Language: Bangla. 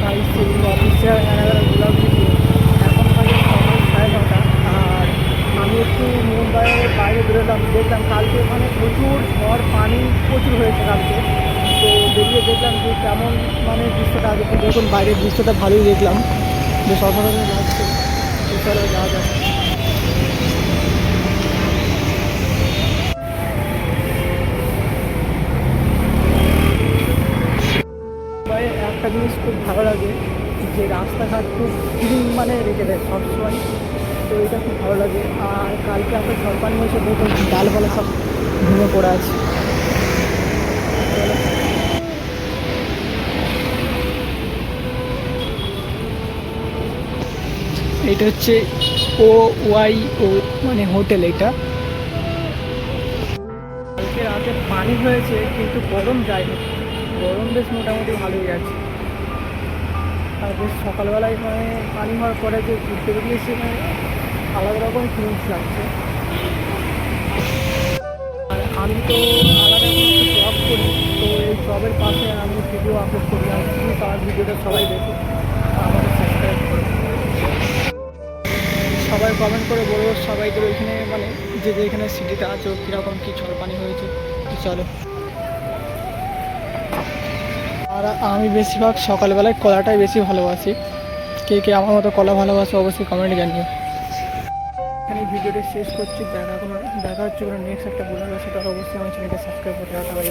তাই সেই অফিসে এনারা ব্লগ ভিডিও এখন বাজে আর আমি একটু মুম্বাইয়ের বাইরে বেরোলাম। দেখলাম কালকে ওখানে প্রচুর ঝড়, পানি প্রচুর হয়েছে কালকে। তো বেরিয়ে দেখলাম যে কেমন মানে দৃশ্যটা আগে দেখুন, বাইরের দৃশ্যটা ভালোই দেখলাম। বেশ অসাধারণ লাগছে। যাচ্ছে যাওয়া যাক একটা জিনিস খুব ভালো লাগে যে রাস্তাঘাট খুব ক্লিন মানে রেখে দেয় সবসময়। তো এটা খুব ভালো লাগে। আর কালকে আমরা ঝড়পানি হয়েছে দেখুন ডালপালা সব ভেঙে পড়ে আছে। এটা হচ্ছে ও ওয়াই ও মানে হোটেল এটা। কালকে রাতে পানি হয়েছে কিন্তু গরম যায়নি। গরম বেশ মোটামুটি ভালোই আছে। আর সকালবেলায় মানে পানি হওয়ার পরে যে ঘুরতে বেরিয়েছি মানে আলাদা রকম ফিলিংস লাগছে। আর আমি তো আলাদা জব করি, তো এই জবের পাশে আমি ভিডিও আপলোড করি, আর প্লিজ আমার ভিডিওটা সবাই দেখো, আমাকে সাবস্ক্রাইব করো। সবাই কমেন্ট করে বলব সবাইদের ওইখানে মানে যে যে এখানে সিটিতে আছো, কীরকম, কী ঝড় পানি হয়েছে, তো চলো। আর আমি বেশিরভাগ সকালবেলায় কলাটাই বেশি ভালোবাসি। কে কে আমার মতো কলা ভালোবাসে অবশ্যই কমেন্টে জানিও। এখানে ভিডিওটি শেষ করছি, দেখা কোনো দেখা হচ্ছে নেক্সট একটা বলে সেটা অবশ্যই আমার চ্যানেলটা সাবস্ক্রাইব করতে হবে